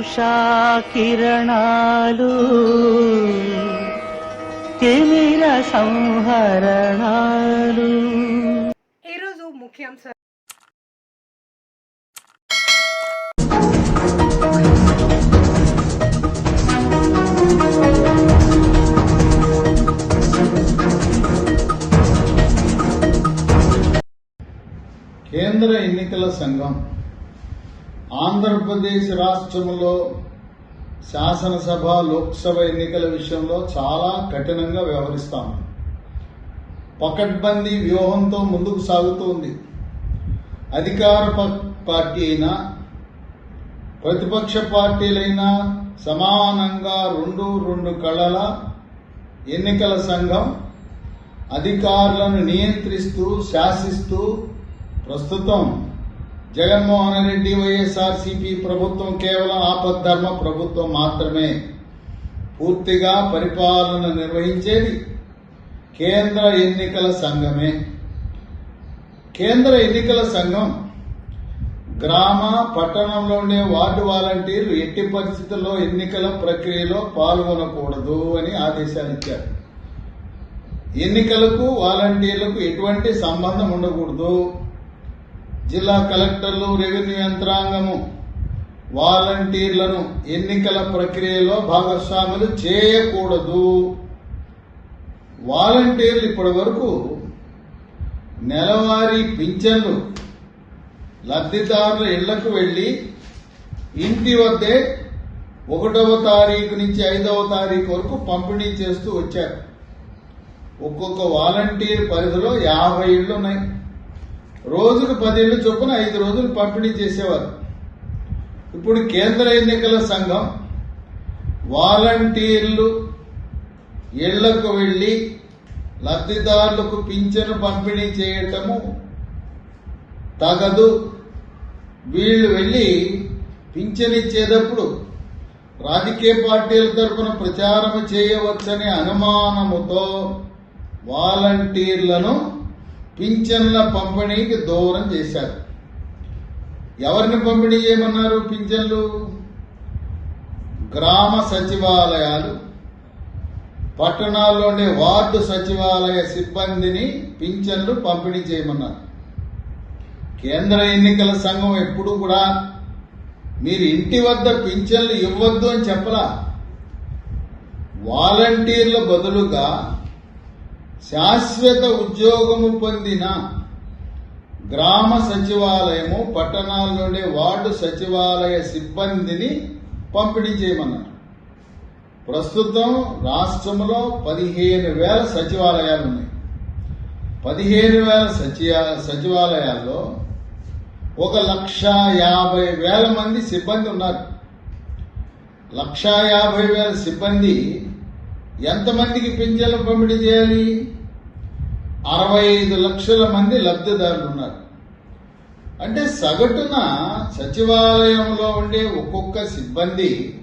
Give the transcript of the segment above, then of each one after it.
ఉషా కిరణాలు తిమిర సంహరణాలు. ఈరోజు ముఖ్యాంశాలు కేంద్ర ఎన్నికల సంఘం ఆంధ్రప్రదేశ్ రాష్ట్రంలో శాసనసభ లోక్సభ ఎన్నికల విషయంలో చాలా కఠినంగా వ్యవహరిస్తాము. పకడ్బందీ వ్యూహంతో ముందుకు సాగుతోంది అధికార ప- పార్టీ అయినా ప్రతిపక్ష పార్టీలైనా సమానంగా రెండు రెండు కళల ఎన్నికల సంఘం అధికారులను నియంత్రిస్తూ శాసిస్తూ ప్రస్తుతం జగన్మోహన్ రెడ్డి వైఎస్ఆర్సీపీ ప్రభుత్వం కేవలం ఆపద్ధర్మ ప్రభుత్వం మాత్రమే. పూర్తిగా పరిపాలన నిర్వహించేది కేంద్ర ఎన్నికల సంఘమే. కేంద్ర ఎన్నికల సంఘం గ్రామ పట్టణంలో ఉండే వార్డు వాలంటీర్లు ఎట్టి పరిస్థితుల్లో ఎన్నికల ప్రక్రియలో పాల్గొనకూడదు అని ఆదేశాలు ఇచ్చారు. ఎన్నికలకు వాలంటీర్లకు ఎటువంటి సంబంధం ఉండకూడదు. జిల్లా కలెక్టర్లు రెవెన్యూ యంత్రాంగము వాలంటీర్లను ఎన్నికల ప్రక్రియలో భాగస్వాములు చేయకూడదు. వాలంటీర్లు ఇప్పటి వరకు నెలవారీ పింఛన్లు లబ్ధిదారుల ఇళ్ళకు వెళ్ళి ఇంటి వద్దే ఒకటవ తారీఖు నుంచి ఐదవ తారీఖు వరకు పంపిణీ చేస్తూ వచ్చారు. ఒక్కొక్క వాలంటీర్ పరిధిలో యాభై ఇళ్ళు ఉన్నాయి. రోజుకు పదేళ్ళు చొప్పున ఐదు రోజులు పంపిణీ చేసేవారు. ఇప్పుడు కేంద్ర ఎన్నికల సంఘం వాలంటీర్లు ఇళ్ళకు వెళ్ళి లబ్ధిదారులకు పింఛను పంపిణీ చేయటము తగదు. వీళ్ళు వెళ్ళి పింఛను ఇచ్చేటప్పుడు రాజకీయ పార్టీల తరపున ప్రచారం చేయవచ్చనే అనుమానముతో వాలంటీర్లను పింఛన్ల పంపిణీకి దూరం చేశారు. ఎవరిని పంపిణీ చేయమన్నారు పింఛన్లు? గ్రామ సచివాలయాలు. పట్టణాల్లోని వార్డు సచివాలయ సిబ్బందిని పింఛన్లు పంపిణీ చేయమన్నారు. కేంద్ర ఎన్నికల సంఘం ఎప్పుడు కూడా మీరు ఇంటి వద్ద పింఛన్లు ఇవ్వద్దు అని చెప్పలా. వాలంటీర్ల బదులుగా శాశ్వత ఉద్యోగము పొందిన గ్రామ సచివాలయము పట్టణాల్లోనే వార్డు సచివాలయ సిబ్బందిని పంపిణీ చేయమన్నారు. ప్రస్తుతం రాష్ట్రంలో పదిహేను వేల సచివాలయాలు ఉన్నాయి. పదిహేను వేల సచివాలయాల్లో ఒక లక్ష యాభై వేల మంది సిబ్బంది ఉన్నారు. లక్ష యాభై వేల సిబ్బంది ఎంతమందికి పింఛన్లు పంపిణీ చేయాలి? అరవై ఐదు లక్షల మంది లబ్ధిదారులు ఉన్నారు. అంటే సగటున సచివాలయంలో ఉండే ఒక్కొక్క సిబ్బంది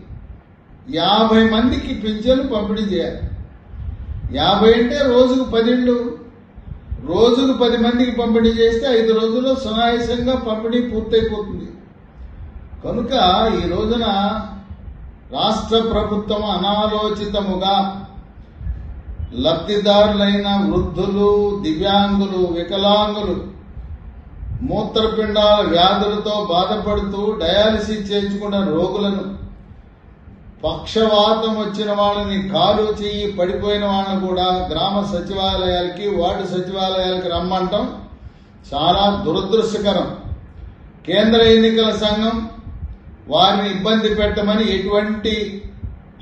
యాభై మందికి పింఛన్లు పంపిణీ చేయాలి. యాభై అంటే రోజుకు పన్నెండు రోజుకు పది మందికి పంపిణీ చేస్తే ఐదు రోజుల్లో సునాయాసంగా పంపిణీ పూర్తయిపోతుంది. కనుక ఈ రోజున రాష్ట్ర ప్రభుత్వం అనాలోచితముగా లబ్ధిదారులైన వృద్ధులు దివ్యాంగులు వికలాంగులు మూత్రపిండాల వ్యాధులతో బాధపడుతూ డయాలసిస్ చేయించుకున్న రోగులను పక్షవాతం వచ్చిన వాళ్ళని కాలు చేయి పడిపోయిన వాళ్ళని కూడా గ్రామ సచివాలయాలకి వార్డు సచివాలయాలకి రమ్మంటం చాలా దురదృష్టకరం. కేంద్ర ఎన్నికల సంఘం వారిని ఇబ్బంది పెట్టమని ఎటువంటి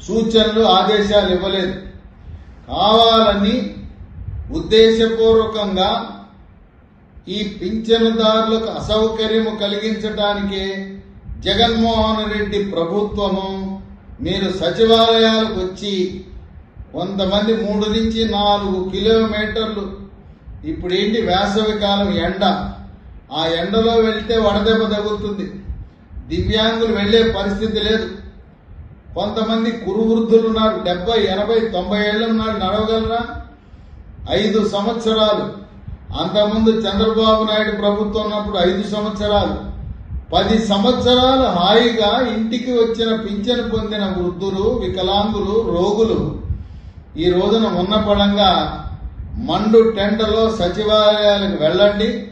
సూచనలు ఆదేశాలు ఇవ్వలేదు. కావాలని ఉద్దేశపూర్వకంగా ఈ పింఛనుదారులకు అసౌకర్యము కలిగించడానికే జగన్మోహన్ రెడ్డి ప్రభుత్వము మీరు సచివాలయాలకు వచ్చి కొంతమంది మూడు నుంచి నాలుగు కిలోమీటర్లు ఇప్పుడు ఏంటి వేసవి కాలం ఎండ? ఆ ఎండలో వెళ్తే వడదెబ్బ తగులుతుంది. దివ్యాంగులు వెళ్ళే పరిస్థితి లేదు. కొంతమంది కురు వృద్ధులు ఉన్నారు డెబ్బై ఎనభై తొంభై ఏళ్ళ ఉన్నారు నడవగలరా? ఐదు సంవత్సరాలు. అంతకుముందు చంద్రబాబు నాయుడు ప్రభుత్వం ఉన్నప్పుడు ఐదు సంవత్సరాలు. పది సంవత్సరాలు హాయిగా ఇంటికి వచ్చిన పింఛను పొందిన వృద్ధులు వికలాంగులు రోగులు. ఈ రోజున ఉన్న పడంగా మండు టెంటలో సచివాలయాలకు వెళ్ళండి.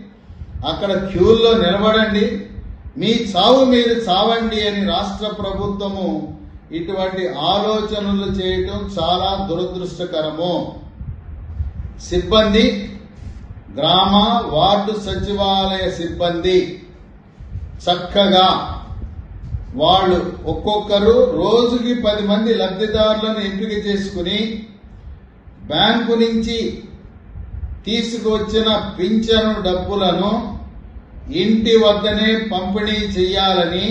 అక్కడ క్యూల్లో నిలబడండి. మీ చావు మీరు చావండి అని రాష్ట్ర ప్రభుత్వము ఇటువంటి ఆలోచనలు చేయటం చాలా దురదృష్టకరము. సిబ్బంది గ్రామ వార్డు సచివాలయ సిబ్బంది చక్కగా వాళ్ళు ఒక్కొక్కరు రోజుకి పది మంది లబ్ధిదారులను ఎంపిక చేసుకుని బ్యాంకు నుంచి తీసుకువచ్చిన పింఛను డబ్బులను ఇంటి వద్దనే పంపిణీ చేయాలని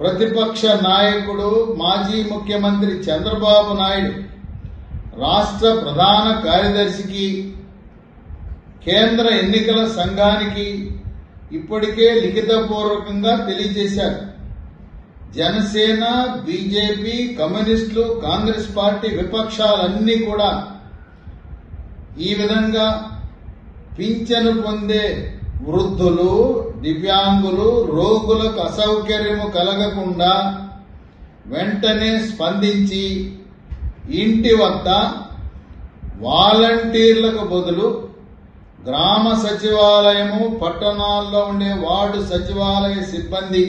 ప్రతిపక్ష నాయకుడు మాజీ ముఖ్యమంత్రి చంద్రబాబు నాయుడు రాష్ట్ర ప్రధాన కార్యదర్శికి కేంద్ర ఎన్నికల సంఘానికి ఇప్పటికే లిఖితపూర్వకంగా తెలియజేశారు. జనసేన బీజేపీ కమ్యూనిస్టులు కాంగ్రెస్ పార్టీ విపక్షాలన్నీ కూడా ఈ విధంగా పింఛను పొందే వృద్ధులు దివ్యాంగులు రోగులకు అసౌకర్యము కలగకుండా వెంటనే స్పందించి ఇంటి వద్ద వాలంటీర్లకు బదులు గ్రామ సచివాలయము పట్టణాల్లో ఉండే వార్డు సచివాలయ సిబ్బంది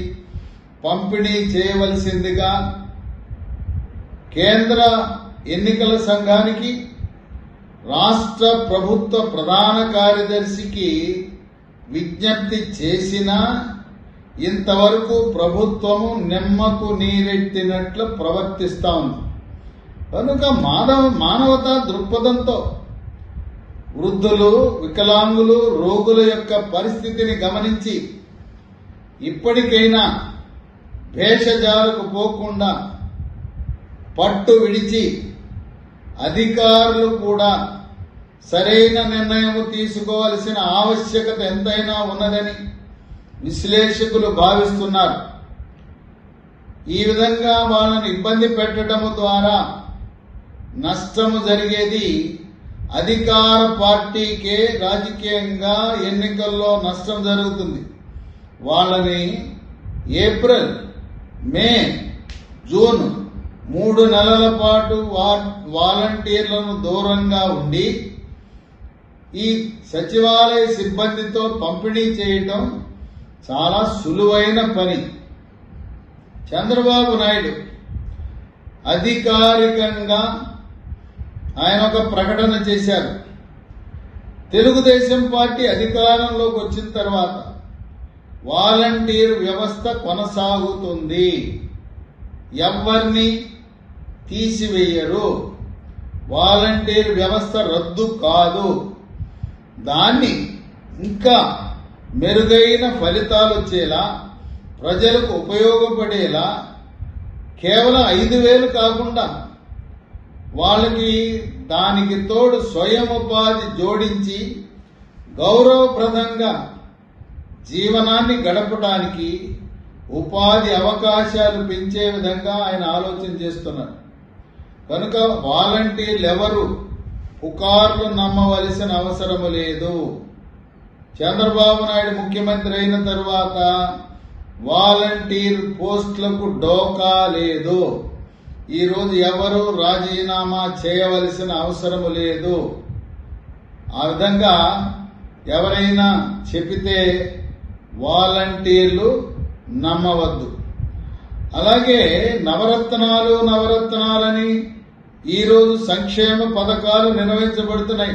పంపిణీ చేయవలసిందిగా కేంద్ర ఎన్నికల సంఘానికి రాష్ట్ర ప్రభుత్వ ప్రధాన కార్యదర్శికి విజ్ఞప్తి చేసినా ఇంతవరకు ప్రభుత్వము నిమ్మకు నీరెట్టినట్లు ప్రవర్తిస్తా ఉంది. కనుక మానవ మానవతా దృక్పథంతో వృద్ధులు వికలాంగులు రోగుల యొక్క పరిస్థితిని గమనించి ఇప్పటికైనా భేషజాలకు పోకుండా పట్టు విడిచి అధికారులు కూడా సరైన నిర్ణయం తీసుకోవాల్సిన ఆవశ్యకత ఎంతైనా ఉన్నదని విశ్లేషకులు భావిస్తున్నారు. ఈ విధంగా వాళ్ళని ఇబ్బంది పెట్టడం ద్వారా నష్టము జరిగేది అధికార పార్టీకే రాజకీయంగా ఎన్నికల్లో నష్టం జరుగుతుంది. వాళ్ళని ఏప్రిల్ మే జూన్ మూడు నెలల పాటు వాలంటీర్లను దూరంగా ఉండి ఈ సచివాలయ సిబ్బందితో పంపిణీ చేయటం చాలా సులువైన పని. చంద్రబాబు నాయుడు అధికారికంగా ఆయన ఒక ప్రకటన చేశారు. తెలుగుదేశం పార్టీ అధికారంలోకి వచ్చిన తర్వాత వాలంటీర్ వ్యవస్థ కొనసాగుతుంది. ఎవరిని తీసివేయరు. వాలంటీర్ వ్యవస్థ రద్దు కాదు. దాన్ని ఇంకా మెరుగైన ఫలితాలు వచ్చేలా ప్రజలకు ఉపయోగపడేలా కేవలం ఐదు వేలు కాకుండా వాళ్ళకి దానికి తోడు స్వయం ఉపాధి జోడించి గౌరవప్రదంగా జీవనాన్ని గడపడానికి ఉపాధి అవకాశాలు పెంచే విధంగా ఆయన ఆలోచన చేస్తున్నారు. కనుక వాలంటీర్లు ఎవరు పుకార్లు నమ్మవలసిన అవసరము లేదు. చంద్రబాబు నాయుడు ముఖ్యమంత్రి అయిన తర్వాత వాలంటీర్ పోస్టులకు డోకా లేదు. ఈరోజు ఎవరు రాజీనామా చేయవలసిన అవసరము లేదు. ఆ విధంగా ఎవరైనా చెబితే వాలంటీర్లు నమ్మవద్దు. అలాగే నవరత్నాలు నవరత్నాలని ఈరోజు సంక్షేమ పథకాలు నిర్వహించబడుతున్నాయి.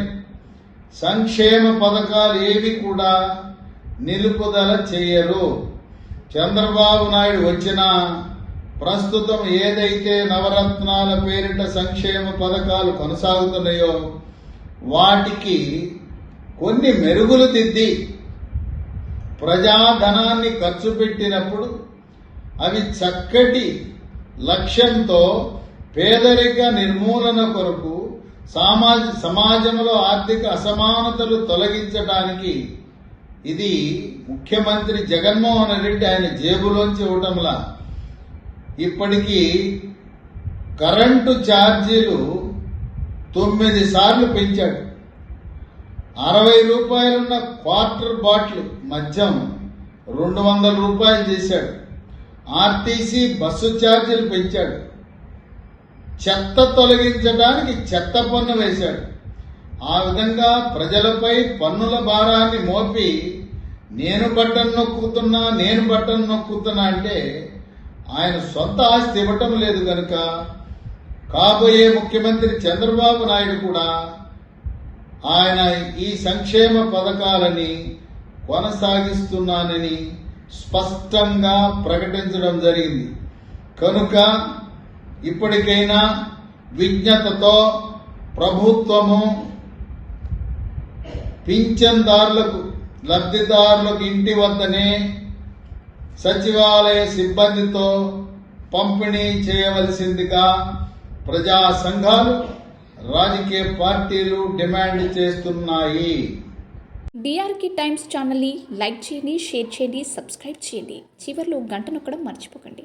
సంక్షేమ పథకాలు ఏవి కూడా నిలుపుదల చేయరు. చంద్రబాబు నాయుడు వచ్చిన ప్రస్తుతం ఏదైతే నవరత్నాల పేరిట సంక్షేమ పథకాలు కొనసాగుతున్నాయో వాటికి కొన్ని మెరుగులు దిద్ది ప్రజాధనాన్ని ఖర్చు పెట్టినప్పుడు అవి చక్కటి లక్ష్యంతో పేదరిక నిర్మూలన కొరకు సమాజ సమాజంలో ఆర్థిక అసమానతలు తొలగించడానికి ఇది ముఖ్యమంత్రి జగన్మోహన్ రెడ్డి ఆయన జేబులోంచి ఇవ్వటంలా. ఇప్పటికీ కరెంటు ఛార్జీలు తొమ్మిది సార్లు పెంచాడు. అరవై రూపాయలున్న క్వార్టర్ బాటిల్ మద్యం రెండు వందల రూపాయలు చేశాడు. ఆర్టీసీ బస్సు ఛార్జీలు పెంచాడు. చెత్త తొలగించడానికి చెత్త పన్ను వేశాడు. ఆ విధంగా ప్రజలపై పన్నుల భారాన్ని మోపి నేను బట్టను నొక్కుతున్నా నేను బట్టను నొక్కుతున్నా అంటే ఆయన సొంత ఆస్తి ఇవ్వటం లేదు కనుక కాబోయే ముఖ్యమంత్రి చంద్రబాబు నాయుడు కూడా ఆయన ఈ సంక్షేమ పథకాలని కొనసాగిస్తున్నానని స్పష్టంగా ప్రకటించడం జరిగింది. కనుక ఇప్పటికైనా విజ్ఞతతో ప్రభుత్వము పింఛన్దారులకు లబ్ధిదారులకు ఇంటి వద్దనే సచివాలయ సిబ్బందితో పంపిణీ చేయవలసిందిగా ప్రజా సంఘాలు రాజకీయ పార్టీలు డిమాండ్ చేస్తున్నాయి. డిఆర్కే టైమ్స్ ఛానల్ని లైక్ చేయండి షేర్ చేయండి సబ్స్క్రైబ్ చేయండి. చివరిలో గంట నొక్కడం మర్చిపోకండి.